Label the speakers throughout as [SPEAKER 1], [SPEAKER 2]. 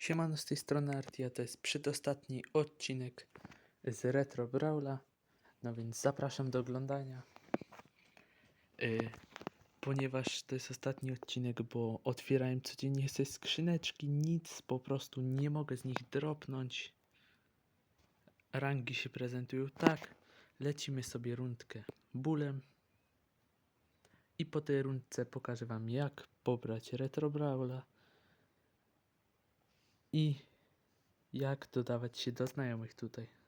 [SPEAKER 1] Siemano z tej strony Artia, to jest przedostatni odcinek z Retro Brawla, no więc zapraszam do oglądania. Y, ponieważ to jest ostatni odcinek, bo otwierałem codziennie ze skrzyneczki, nic po prostu nie mogę z nich dropnąć. Rangi się prezentują tak, lecimy sobie rundkę bólem. I po tej rundce pokażę wam jak pobrać Retro Brawla i jak dodawać się do znajomych tutaj.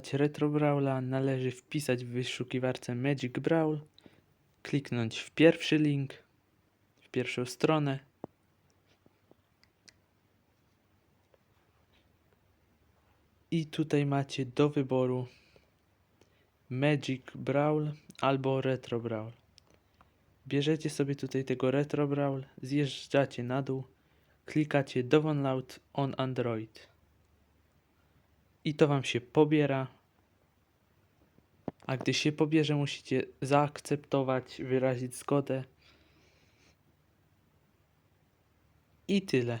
[SPEAKER 1] Instalować Retro Brawla należy wpisać w wyszukiwarce Magic Brawl, kliknąć w pierwszy link, w pierwszą stronę. I tutaj macie do wyboru Magic Brawl albo Retro Brawl. Bierzecie sobie tutaj tego Retro Brawl, zjeżdżacie na dół, klikacie Download on Android i to wam się pobiera. A gdy się pobierze, musicie zaakceptować, wyrazić zgodę. I tyle.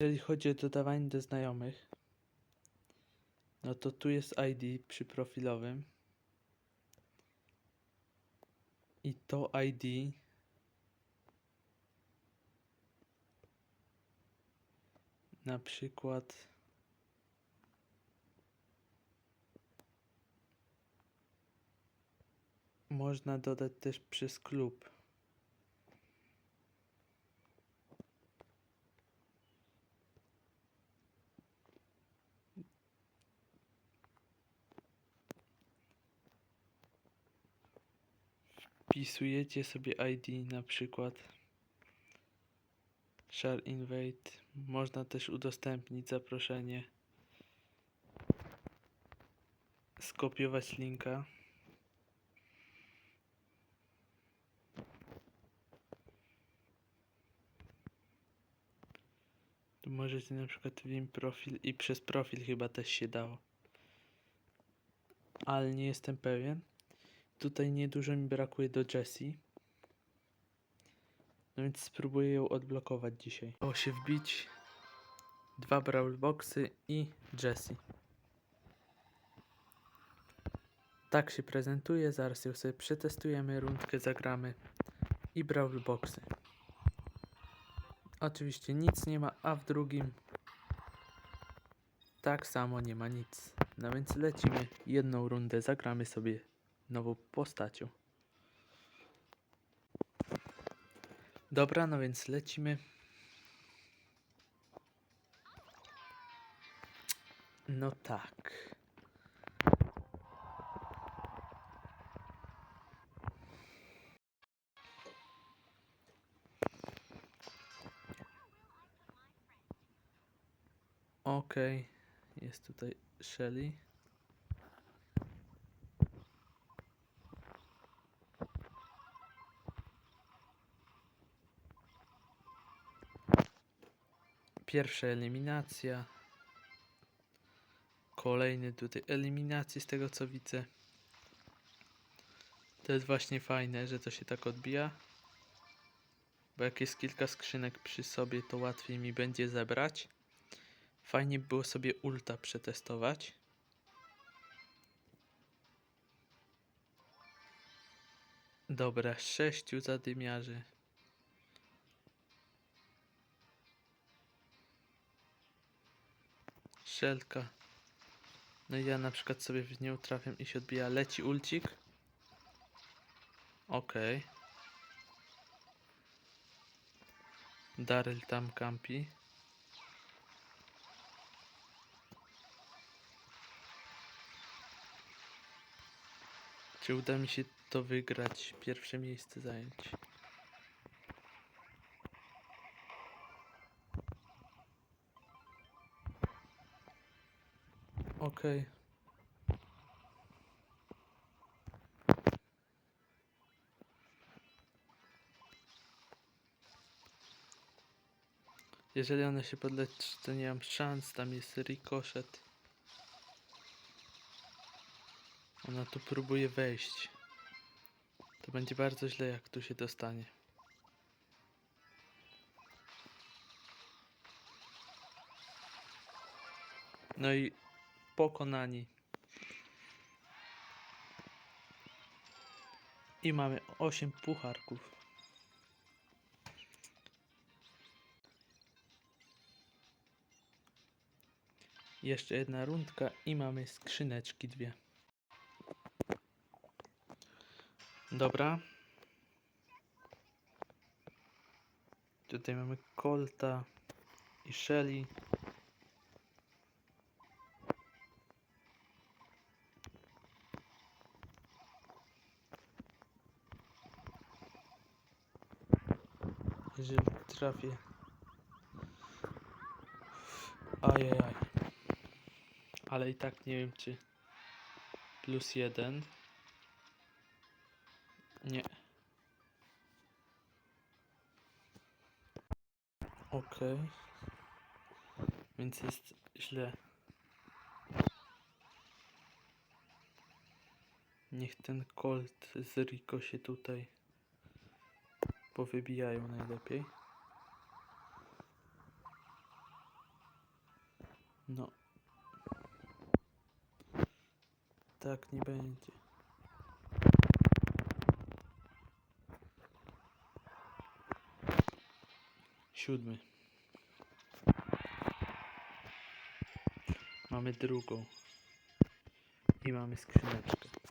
[SPEAKER 1] Jeżeli chodzi o dodawanie do znajomych, no to tu jest ID przy profilowym. I to ID na przykład można dodać też przez klub. Wpisujecie sobie ID na przykład Share Invite. Można też udostępnić zaproszenie. Skopiować linka. Tu możecie na przykład wim profil i przez profil chyba też się dało. Ale nie jestem pewien. Tutaj niedużo mi brakuje do Jessie. No więc spróbuję ją odblokować dzisiaj. O się wbić. Dwa Brawl Boxy i Jessie. Tak się prezentuje. Zaraz ją sobie przetestujemy, rundkę zagramy. I Brawl Boxy. Oczywiście nic nie ma, a w drugim tak samo nie ma nic. No więc lecimy. Jedną rundę zagramy sobie nową postacią. Dobra, no więc lecimy. No tak. Okej, jest tutaj Shelly. Pierwsza eliminacja. Kolejny tutaj eliminacje z tego co widzę. To jest właśnie fajne, że to się tak odbija. Bo jak jest kilka skrzynek przy sobie, to łatwiej mi będzie zebrać. Fajnie by było sobie ulta przetestować. Dobra, sześciu zadymiarzy. Szelka. No i ja na przykład sobie w nią trafiam i się odbija. Leci ulcik. Okej. Daryl tam kampi. Czy uda mi się to wygrać? Pierwsze miejsce zająć. Okej. Jeżeli ona się podleczy, to nie mam szans. Tam jest rikoszet. Ona tu próbuje wejść. To będzie bardzo źle, jak tu się dostanie. No i pokonani. I mamy 8 pucharków. Jeszcze jedna rundka i mamy skrzyneczki dwie. Dobra. Tutaj mamy Colta i Shelly. Jeżeli trafię. Ajajaj. Ale i tak nie wiem czy plus jeden. Nie. Okej. Więc jest źle. Niech ten Colt z Rico się tutaj powybijają najlepiej. No. Tak nie będzie. Siódmy. Mamy drugą. I mamy skrzyneczkę.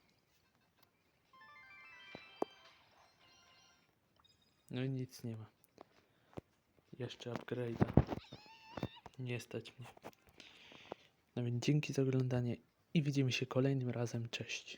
[SPEAKER 1] No i nic nie ma. Jeszcze upgrade'a. Nie stać mnie. No więc dzięki za oglądanie i widzimy się kolejnym razem. Cześć.